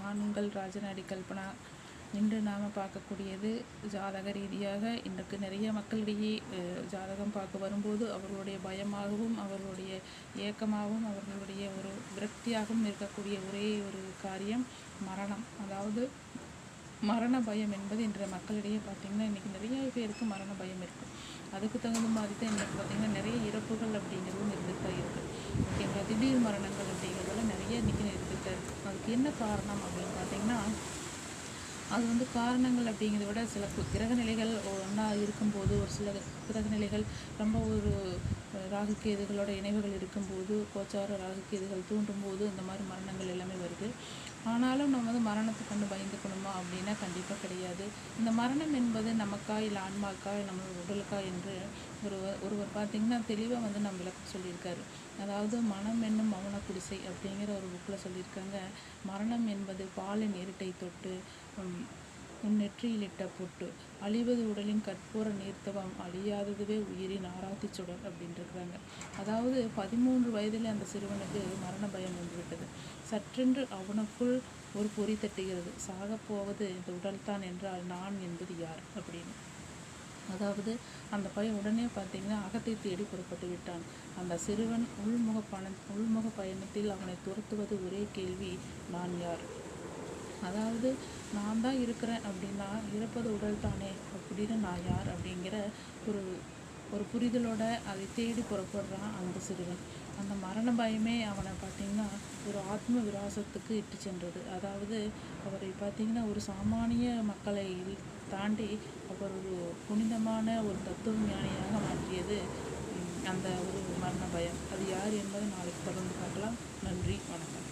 நான் உங்கள் ராஜநாடி கல்பனா. இன்று நாம் பார்க்கக்கூடியது ஜாதக ரீதியாக இன்றைக்கு நிறைய மக்களிடையே ஜாதகம் பார்க்க வரும்போது அவர்களுடைய பயமாகவும் அவர்களுடைய ஏக்கமாகவும் அவர்களுடைய ஒரு விரக்தியாகவும் இருக்கக்கூடிய ஒரே ஒரு காரியம் மரணம். அதாவது மரண பயம் என்பது இன்றைய மக்களிடையே பார்த்திங்கன்னா இன்றைக்கி நிறைய பேருக்கு மரண பயம் இருக்குது அதுக்கு தகுந்த மாதிரி தான் இன்றைக்கி பார்த்திங்கன்னா நிறைய இறப்புகள் அப்படிங்கிறதும் இருந்துகிட்டு தான் இருக்குது ஓகேங்களா? திடீர் மரணங்கள் அப்படிங்கிறதெல்லாம் நிறைய இன்றைக்கி அதுக்கு என்ன காரணம் அப்படின்னு பார்த்தீங்கன்னா அது வந்து காரணங்கள் அப்படிங்கிறத விட சில கிரகநிலைகள் ஒன்றா இருக்கும்போது ஒரு சில கிரகநிலைகள் ரொம்ப ஒரு ராகுக்கேதுகளோட இணைவுகள் இருக்கும்போது கோச்சார ராகு கேதுகள் தூண்டும் போது இந்த மாதிரி மரணங்கள் எல்லாமே வருது. ஆனாலும் நம்ம வந்து மரணத்தை கொண்டு பயந்துக்கணுமா? அப்படின்னா கண்டிப்பாக கிடையாது. இந்த மரணம் என்பது நமக்கா இல்லை ஆன்மாக்கா நம்ம உடலுக்கா என்று ஒரு ஒருவர் பார்த்திங்கன்னா தெளிவாக வந்து நம்ம விளக்கம் சொல்லியிருக்காரு. அதாவது மனம் என்னும் மௌன குடிசை அப்படிங்கிற ஒரு புக்கில் சொல்லியிருக்காங்க. மரணம் என்பது பாலின் இருட்டை தொட்டு உன் நெற்றியில் இட்ட பொட்டு. அழிவது உடலின் கற்பூர நீர்த்தவம் அழியாததுவே உயிரின் ஆராய்ச்சி சுடர் அப்படின்ட்டுருக்குறாங்க அதாவது பதிமூன்று வயதில் அந்த சிறுவனுக்கு மரண பயம் வந்துவிட்டது. சற்றென்று அவனுக்குள் ஒரு பொறி தட்டுகிறது. சாகப்போவது இந்த உடல்தான் என்றால் நான் என்பது யார்? அப்படின்னு. அதாவது அந்த பையன் உடனே பார்த்தீங்கன்னா அகத்தை தேடி புறப்பட்டு விட்டான். அந்த சிறுவன் உள்முக பண உள்முக பயணத்தில் அவனை துரத்துவது ஒரே கேள்வி நான் யார்? அதாவது நான் தான் இருக்கிறேன் அப்படின்னா இறப்பது உடல் தானே அப்படின்னு நான் யார்? அப்படிங்கிற ஒரு ஒரு புரிதலோட அதை தேடி புறப்படுறான் அந்த சிறுவன். அந்த மரண பயமே அவனை பார்த்திங்கன்னா ஒரு ஆத்ம விராசத்துக்கு இட்டு சென்றது. அதாவது அவரை பார்த்திங்கன்னா ஒரு சாமானிய மக்களை தாண்டி அவர் ஒரு புனிதமான ஒரு தத்துவ ஞானியாக மாற்றியது அந்த ஒரு மரண பயம். அது யார் என்பதை நாளைக்கு தொடர்ந்து பார்க்கலாம். நன்றி. வணக்கம்.